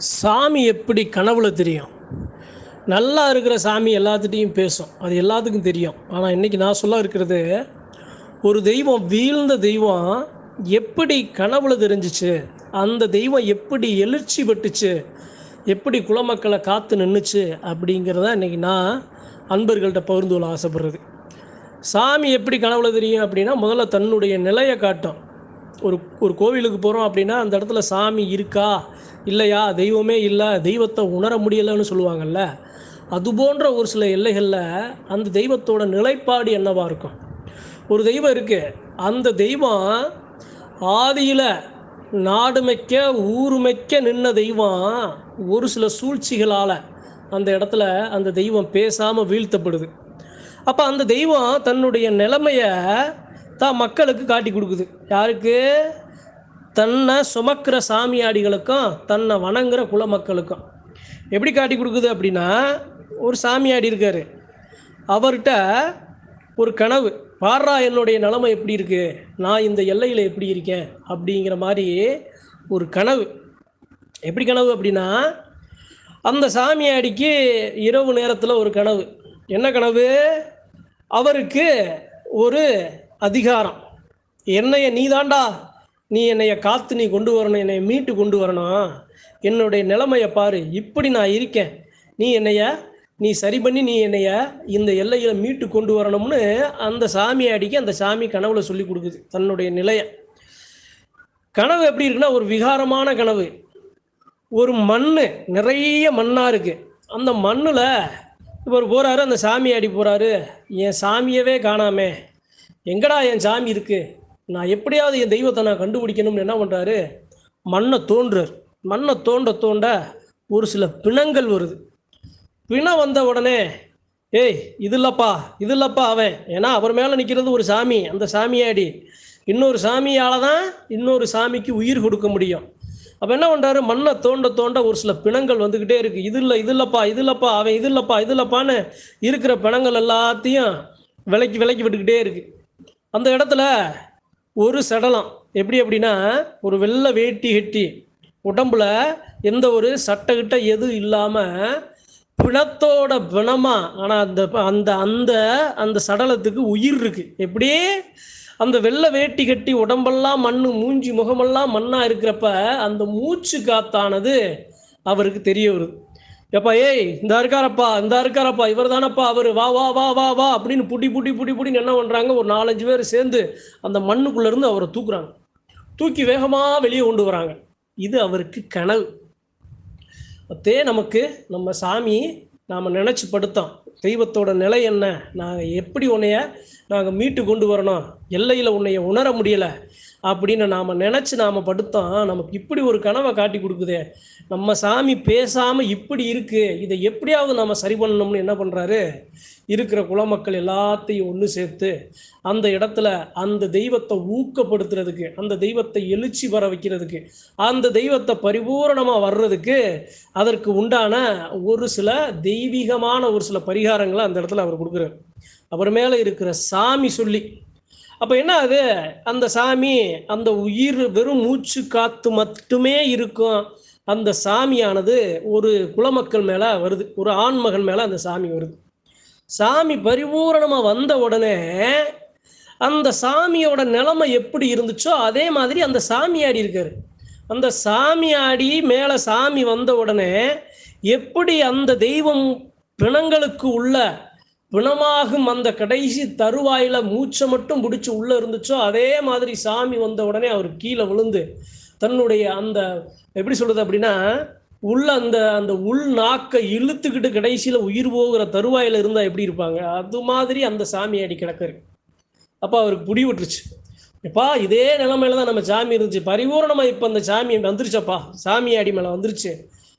சாமி எப்படி கனவுல தெரியும்? நல்லா இருக்கிற சாமி எல்லாத்துட்டையும் பேசும். அது எல்லாத்துக்கும் தெரியும். ஆனால் இன்றைக்கி நான் சொல்ல இருக்கிறது ஒரு தெய்வம் வீழ்ந்த தெய்வம் எப்படி கனவுல தெரிஞ்சிச்சு? அந்த தெய்வம் எப்படி எழுச்சி பட்டுச்சு எப்படி குலமக்களை காத்து நின்றுச்சு அப்படிங்கிறத இன்றைக்கி நான் அன்பர்கள்ட்ட பகிர்ந்து கொள்ள ஆசைப்படுறது. சாமி எப்படி கனவுல தெரியும் அப்படின்னா முதல்ல தன்னுடைய நிலையை காட்டும். ஒரு ஒரு கோவிலுக்கு போகிறோம் அப்படின்னா அந்த இடத்துல சாமி இருக்கா? இல்லையா? தெய்வமே இல்லை தெய்வத்தை உணர முடியலைன்னு சொல்லுவாங்கல்ல. அது போன்ற ஒரு சில எல்லைகளில் அந்த தெய்வத்தோட நிலைப்பாடு என்னவாக இருக்கும்? ஒரு தெய்வம் இருக்குது அந்த தெய்வம் ஆதியில் நாடுமைக்க ஊருமைக்க நின்ன தெய்வம். ஒரு சில சூழ்ச்சிகளால் அந்த இடத்துல அந்த தெய்வம் பேசாமல் வீழ்த்தப்படுது. அப்போ அந்த தெய்வம் தன்னுடைய நிலைமையை தான் மக்களுக்கு காட்டி கொடுக்குது. யாருக்கு? தன்னை சுமக்கிற சாமியாடிகளுக்கும் தன்னை வணங்குற குல மக்களுக்கும். எப்படி காட்டி கொடுக்குது அப்படின்னா ஒரு சாமியாடி இருக்கார். அவர்கிட்ட ஒரு கனவு பாரா என்னுடைய நிலமை எப்படி இருக்குது நான் இந்த எல்லையில் எப்படி இருக்கேன்? அப்படிங்கிற மாதிரி ஒரு கனவு. எப்படி கனவு அப்படின்னா அந்த சாமியாடிக்கு இரவு நேரத்தில் ஒரு கனவு. என்ன கனவு? அவருக்கு ஒரு அதிகாரம். என்னைய நீதாண்டா நீ என்னைய காத்து நீ கொண்டு வரணும் என்னை மீட்டு கொண்டு வரணும். என்னுடைய நிலைமையை பாரு இப்படி நான் இருக்கேன். நீ என்னைய நீ சரி பண்ணி நீ என்னைய இந்த எல்லையில் மீட்டு கொண்டு வரணும்னு அந்த சாமியை அடிக்க அந்த சாமி கனவுல சொல்லி கொடுக்குது தன்னுடைய நிலையை. கனவு எப்படி இருக்குன்னா ஒரு விகாரமான கனவு. ஒரு மண் நிறைய மண்ணாக இருக்குது அந்த மண்ணில் இவர் போகிறாரு அந்த சாமியாடி போகிறாரு என் சாமியவே காணாமே. எங்கடா என் சாமி இருக்குது நான் எப்படியாவது என் தெய்வத்தை நான் கண்டுபிடிக்கணும்னு என்ன பண்ணுறாரு மண்ணை தோன்றார் மண்ணை தோண்ட தோண்ட ஒரு சில பிணங்கள் வருது. பிணம் வந்த உடனே ஏய் இது இல்லைப்பா இது இல்லைப்பா அவன். ஏன்னா அவர் மேலே நிற்கிறது ஒரு சாமி. அந்த சாமியாடி இன்னொரு சாமியால் தான் இன்னொரு சாமிக்கு உயிர் கொடுக்க முடியும். அப்போ என்ன பண்ணுறாரு மண்ணை தோண்ட தோண்ட ஒரு சில பிணங்கள் வந்துக்கிட்டே இருக்குது இது இல்லை இது இல்லைப்பா இது இல்லைப்பா அவன் இது இல்லைப்பா இது இல்லைப்பான்னு இருக்கிற பிணங்கள் எல்லாத்தையும் விலைக்கு விலைக்கு விட்டுக்கிட்டே இருக்குது அந்த இடத்துல ஒரு சடலம். எப்படி அப்படின்னா ஒரு வெள்ளை வேட்டி கட்டி உடம்புல எந்த ஒரு சட்டை கிட்ட எதுவும் இல்லாமல் பிணத்தோட பிணமாக ஆனால் அந்த அந்த அந்த அந்த சடலத்துக்கு உயிர் இருக்கு. எப்படி? அந்த வெள்ளை வேட்டி கட்டி உடம்பெல்லாம் மண் மூஞ்சி முகமெல்லாம் மண்ணாக இருக்கிறப்ப அந்த மூச்சு காத்தானது அவருக்கு தெரிய வருது. எப்பா ஏய் இந்த இருக்காரப்பா இந்த இருக்காரப்பா இவர் தானப்பா அவர் வா வா வா வா வா அப்படின்னு புட்டி புட்டி புட்டி புட்டின்னு என்ன பண்ணுறாங்க ஒரு நாலஞ்சு பேர் சேர்ந்து அந்த மண்ணுக்குள்ளேருந்து அவரை தூக்குறாங்க. தூக்கி வேகமாக வெளியே கொண்டு வராங்க. இது அவருக்கு கனவு. அதே நமக்கு நம்ம சாமி நாம் நினச்சி படுத்தோம். தெய்வத்தோட நிலை என்ன? நாங்கள் எப்படி உன்னைய நாங்கள் மீட்டு கொண்டு வரணும்? எல்லையில் உன்னைய உணர முடியலை. அப்படின்னு நாம் நினச்சி நாம் படுத்தோம் நமக்கு இப்படி ஒரு கனவை காட்டி கொடுக்குதே. நம்ம சாமி பேசாமல் இப்படி இருக்குது இதை எப்படியாவது நம்ம சரி பண்ணணும்னு என்ன பண்ணுறாரு இருக்கிற குலமக்கள் எல்லாத்தையும் ஒன்று சேர்த்து அந்த இடத்துல அந்த தெய்வத்தை ஊக்கப்படுத்துறதுக்கு அந்த தெய்வத்தை எழுச்சி வர வைக்கிறதுக்கு அந்த தெய்வத்தை பரிபூரணமாக வர்றதுக்கு அதற்கு உண்டான ஒரு சில தெய்வீகமான ஒரு சில பரிகாரங்களை அந்த இடத்துல அவர் கொடுக்குறாரு. அவர் மேலே இருக்கிற சாமி சொல்லி அப்போ என்ன அது அந்த சாமி அந்த உயிர் வெறும் மூச்சு காத்து மட்டுமே இருக்கும். அந்த சாமியானது ஒரு குலமக்கள் மேலே வருது. ஒரு ஆண்மகன் மேலே அந்த சாமி வருது. சாமி பரிபூரணமாக வந்த உடனே அந்த சாமியோட நிலைமை எப்படி இருந்துச்சோ அதே மாதிரி அந்த சாமியாடி இருக்காரு. அந்த சாமியாடி மேலே சாமி வந்த உடனே எப்படி அந்த தெய்வம் பிணங்களுக்கு உள்ள பிணமாகும் அந்த கடைசி தருவாயில் மூச்சை மட்டும் பிடிச்சி உள்ளே இருந்துச்சோ அதே மாதிரி சாமி வந்த உடனே அவர் கீழே விழுந்து தன்னுடைய அந்த எப்படி சொல்கிறது அப்படின்னா உள்ள அந்த அந்த உள் நாக்கை இழுத்துக்கிட்டு கடைசியில் உயிர் போகிற தருவாயில் இருந்தால் எப்படி இருப்பாங்க? அது மாதிரி அந்த சாமியாடி கிடக்குரு அப்போ அவருக்கு புடி விட்டுருச்சு. எப்பா இதே நிலமையில தான் நம்ம சாமி இருந்துச்சு. பரிபூர்ணமாக இப்போ அந்த சாமி வந்துருச்சப்பா. சாமியாடி மேலே வந்துருச்சு.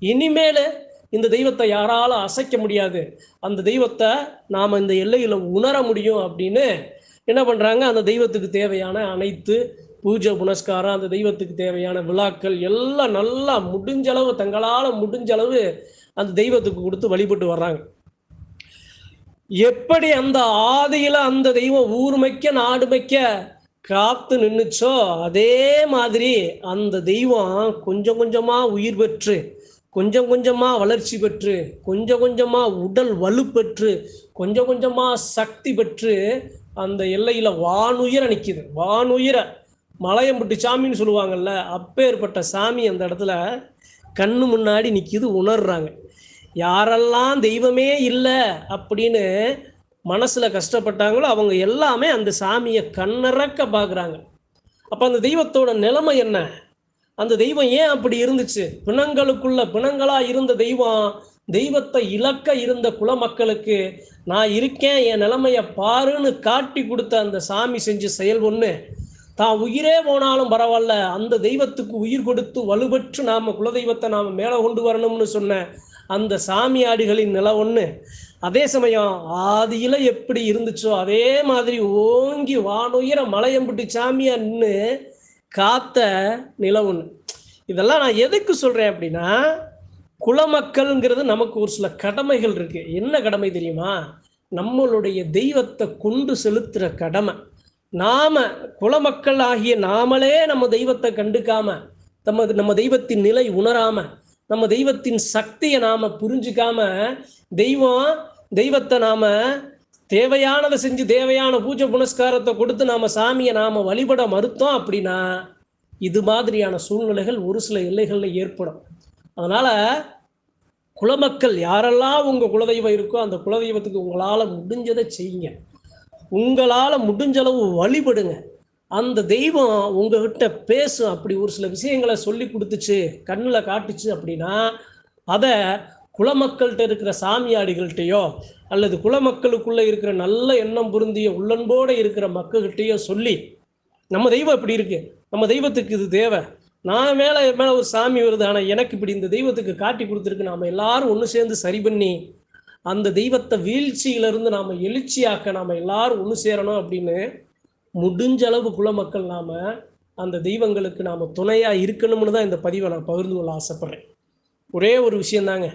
இனிமேல் இந்த தெய்வத்தை யாராலும் அசைக்க முடியாது. அந்த தெய்வத்தை நாம் இந்த எல்லையில் உணர முடியும் அப்படின்னு என்ன பண்ணுறாங்க அந்த தெய்வத்துக்கு தேவையான அனைத்து பூஜை புனஸ்காரம் அந்த தெய்வத்துக்கு தேவையான விழாக்கள் எல்லாம் நல்லா முடிஞ்சளவு தங்களால் முடிஞ்சளவு அந்த தெய்வத்துக்கு கொடுத்து வழிபட்டு வர்றாங்க. எப்படி அந்த ஆதியில் அந்த தெய்வம் ஊர்மைக்க நாடுமைக்க காத்து நின்றுச்சோ அதே மாதிரி அந்த தெய்வம் கொஞ்சம் கொஞ்சமாக உயிர் பெற்று கொஞ்சம் கொஞ்சமாக வளர்ச்சி பெற்று கொஞ்சம் கொஞ்சமாக உடல் வலுப்பெற்று கொஞ்சம் கொஞ்சமாக சக்தி பெற்று அந்த எல்லையில் வானுயிர நிற்கிது வானுயர மலையம்பட்டு சாமின்னு சொல்லுவாங்கல்ல அப்பேற்பட்ட சாமி அந்த இடத்துல கண்ணு முன்னாடி நிற்கிது உணர்றாங்க. யாரெல்லாம் தெய்வமே இல்லை அப்படின்னு மனசில் கஷ்டப்பட்டாங்களோ அவங்க எல்லாமே அந்த சாமியை கண்ணறக்க பார்க்குறாங்க அப்போ அந்த தெய்வத்தோட நிலைமை என்ன? அந்த தெய்வம் ஏன் அப்படி இருந்துச்சு? பிணங்களுக்குள்ள பிணங்களா இருந்த தெய்வம் தெய்வத்தை இழக்க இருந்த குல மக்களுக்கு நான் இருக்கேன் என் நிலைமைய பாருன்னு காட்டி கொடுத்த அந்த சாமி செஞ்ச செயல் ஒன்று தான் உயிரே போனாலும் பரவாயில்ல. அந்த தெய்வத்துக்கு உயிர் கொடுத்து வலுபற்று நாம் குலதெய்வத்தை நாம் மேலே கொண்டு வரணும்னு சொன்ன அந்த சாமியாடிகளின் நில ஒன்று அதே சமயம் ஆதியில் எப்படி இருந்துச்சோ அதே மாதிரி ஓங்கி வானுயிர மலையம்பிட்டு சாமியா நின்று காத்த நிலவுன்னு இதெல்லாம் நான் எதுக்கு சொல்கிறேன் அப்படின்னா குலமக்கள்ங்கிறது நமக்கு ஒரு சில கடமைகள் இருக்குது என்ன கடமை தெரியுமா? நம்மளுடைய தெய்வத்தை கொண்டு செலுத்துகிற கடமை. நாம குலமக்கள் ஆகிய நாமளே நம்ம தெய்வத்தை கண்டுக்காம நம்ம நம்ம தெய்வத்தின் நிலை உணராம நம்ம தெய்வத்தின் சக்தியை நாம புரிஞ்சுக்காம தெய்வம் தெய்வத்தை நாம தேவையானதை செஞ்சு தேவையான பூஜை புனஸ்காரத்தை கொடுத்து நாம் சாமியை நாம் வழிபட மறுத்தோம் அப்படின்னா இது மாதிரியான சூழ்நிலைகள் ஒரு சில எல்லைகளில் ஏற்படும். அதனால் குலமக்கள் யாரெல்லாம் உங்கள் குலதெய்வம் இருக்கோ அந்த குலதெய்வத்துக்கு உங்களால் முடிஞ்சதை செய்யுங்க. உங்களால் முடிஞ்ச அளவு வழிபடுங்க. அந்த தெய்வம் உங்ககிட்ட பேசும். அப்படி ஒரு சில விஷயங்களை சொல்லி கொடுத்துச்சு கண்ணில் காட்டுச்சு அப்படின்னா அதை குலமக்கள்கிட்ட இருக்கிற சாமியாடிகள்கிட்டையோ அல்லது குலமக்களுக்குள்ளே இருக்கிற நல்ல எண்ணம் பொருந்திய உள்ளன்போடு இருக்கிற மக்கள்கிட்டையோ சொல்லி நம்ம தெய்வம் இப்படி இருக்கு நம்ம தெய்வத்துக்கு இது தேவை நான் மேலே மேலே ஒரு சாமி வருது ஆனால் எனக்கு இப்படி இந்த தெய்வத்துக்கு காட்டி கொடுத்துருக்கு நாம் எல்லாரும் ஒன்று சேர்ந்து சரி பண்ணி அந்த தெய்வத்தை வீழ்ச்சியிலிருந்து நாம் எழுச்சியாக்க நாம் எல்லாரும் ஒன்று சேரணும் அப்படின்னு முடிஞ்ச அளவு குலமக்கள் நாம் அந்த தெய்வங்களுக்கு நாம் துணையாக இருக்கணும்னு தான் இந்த பதிவை நான் பகிர்ந்து கொள்ள ஆசைப்பட்றேன். ஒரே ஒரு விஷயந்தாங்க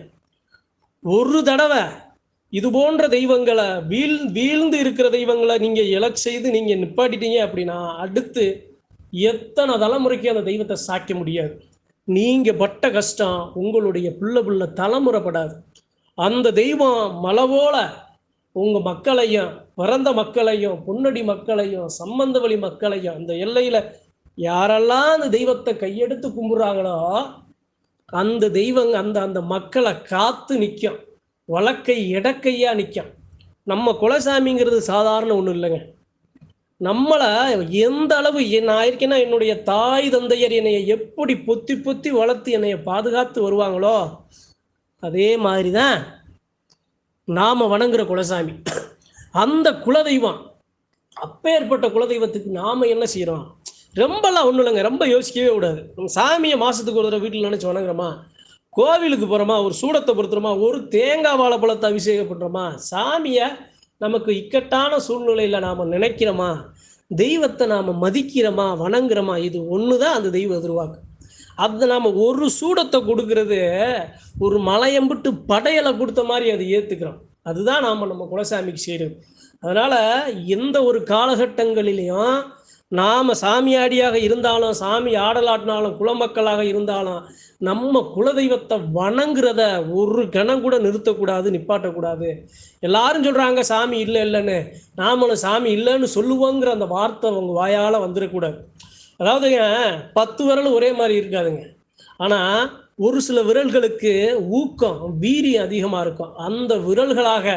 ஒரு தடவை இது போன்ற தெய்வங்களை வீழ் வீழ்ந்து இருக்கிற தெய்வங்களை நீங்கள் இலக் செய்து நீங்கள் நிப்பாட்டிட்டீங்க அப்படின்னா அடுத்து எத்தனை தலைமுறைக்கு அந்த தெய்வத்தை சாய்க்க முடியாது. நீங்கள் பட்ட கஷ்டம் உங்களுடைய புள்ள புள்ள தலைமுறைப்படாது. அந்த தெய்வம் மலவோல உங்கள் மக்களையும் பிறந்த மக்களையும் பொன்னடி மக்களையும் சம்பந்த வழி மக்களையும் அந்த எல்லையில் யாரெல்லாம் அந்த தெய்வத்தை கையெடுத்து கும்பிட்றாங்களோ அந்த தெய்வங்க அந்த அந்த மக்களை காத்து நிற்கும் வழக்கை இடக்கையாக நிற்கும் நம்ம குலசாமிங்கிறது சாதாரண ஒன்றும் இல்லைங்க. நம்மளை எந்த அளவு நான் இருக்கேன்னா என்னுடைய தாய் தந்தையர் என்னைய எப்படி பொத்தி பொத்தி வளர்த்து என்னைய பாதுகாத்து வருவாங்களோ அதே மாதிரி தான் நாம் வணங்குற குலசாமி. அந்த குலதெய்வம் அப்பேற்பட்ட குலதெய்வத்துக்கு நாம் என்ன செய்கிறோம் ரொம்பலாம் ஒன்றும் இல்லைங்க. ரொம்ப யோசிக்கவே கூடாது. நம்ம சாமியை மாதத்துக்கு ஒரு தடவை வீட்டில் நினச்சி வணங்குறோமா? கோவிலுக்கு போகிறோமா ஒரு சூடத்தை பொறுத்துறோமா? ஒரு தேங்காய் வாழைப்பழத்தை அபிஷேகம் பண்ணுறோமா சாமியை நமக்கு இக்கட்டான சூழ்நிலையில் நாம் நினைக்கிறோமா? தெய்வத்தை நாம் மதிக்கிறோமா? வணங்குறோமா? இது ஒன்று தான் அந்த தெய்வ எதிர்வாக்கு அது நாம் ஒரு சூடத்தை கொடுக்கறது ஒரு மலையம்பிட்டு படையலை கொடுத்த மாதிரி அதை ஏற்றுக்கிறோம் அதுதான் நாம் நம்ம குலசாமிக்கு செய்கிறது அதனால் எந்த ஒரு காலகட்டங்களிலையும் நாம் சாமியாடியாக இருந்தாலும் சாமி ஆடலாட்டினாலும் குலமக்களாக இருந்தாலும் நம்ம குலதெய்வத்தை வணங்குறத ஒரு கணம் கூட நிறுத்தக்கூடாது நிப்பாட்டக்கூடாது. எல்லாரும் சொல்கிறாங்க சாமி இல்லை இல்லைன்னு. நாமளும் சாமி இல்லைன்னு சொல்லுவோங்கிற அந்த வார்த்தை அவங்க வாயால் வந்துடக்கூடாது அதாவதுங்க பத்து விரல் ஒரே மாதிரி இருக்காதுங்க. ஆனால் ஒரு சில விரல்களுக்கு ஊக்கம் வீரியம் அதிகமாக இருக்கும். அந்த விரல்களாக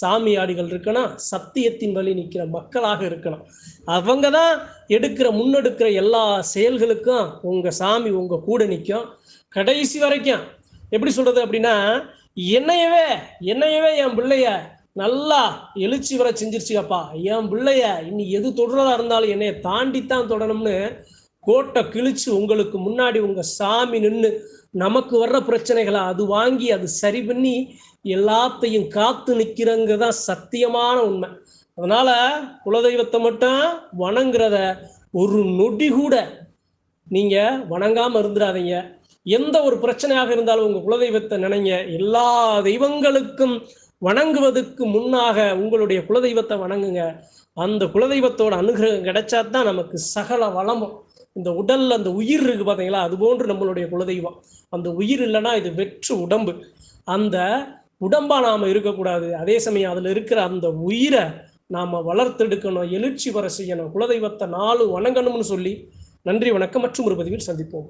சாமியாடிகள் இருக்கணும் சத்தியத்தின் வழி நிற்கிற மக்களாக இருக்கணும். அவங்க தான் எடுக்கிற முன்னெடுக்கிற எல்லா செயல்களுக்கும் உங்கள் சாமி உங்கள் கூட நிற்கும் கடைசி வரைக்கும் எப்படி சொல்கிறது அப்படின்னா என்னையவே என்னையவே என் பிள்ளைய நல்லா எழுச்சி வர செஞ்சிருச்சுக்கப்பா என் பிள்ளைய இனி எது தொடரதா இருந்தாலும் என்னைய தாண்டித்தான் தொடணும்னு கோட்டை கிழிச்சு உங்களுக்கு முன்னாடி உங்கள் சாமி நின்று நமக்கு வர்ற பிரச்சனைகளை அது வாங்கி அது சரி பண்ணி எல்லாத்தையும் காத்து நிற்கிறங்க தான் சத்தியமான உண்மை. அதனால குலதெய்வத்தை மட்டும் வணங்குறத ஒரு நொடி கூட நீங்க வணங்காம இருந்துடாதீங்க எந்த ஒரு பிரச்சனையாக இருந்தாலும் உங்க குலதெய்வத்தை நினைங்க. எல்லா தெய்வங்களுக்கும் வணங்குவதற்கு முன்னாக உங்களுடைய குலதெய்வத்தை வணங்குங்க. அந்த குலதெய்வத்தோட அனுகிரகம் கிடைச்சா தான் நமக்கு சகல வளமும். இந்த உடல்ல அந்த உயிர் இருக்கு பார்த்தீங்களா அது போன்று நம்மளுடைய குலதெய்வம். அந்த உயிர் இல்லைன்னா இது வெற்று உடம்பு. அந்த உடம்பா நாம இருக்கக்கூடாது. அதே சமயம் அதுல இருக்கிற அந்த உயிரை நாம வளர்த்தெடுக்கணும் எழுச்சி வர செய்யணும். குலதெய்வத்தை நாலு வணங்கணும்னு சொல்லி நன்றி வணக்கம் மற்றும் ஒரு பதிவில் சந்திப்போம்.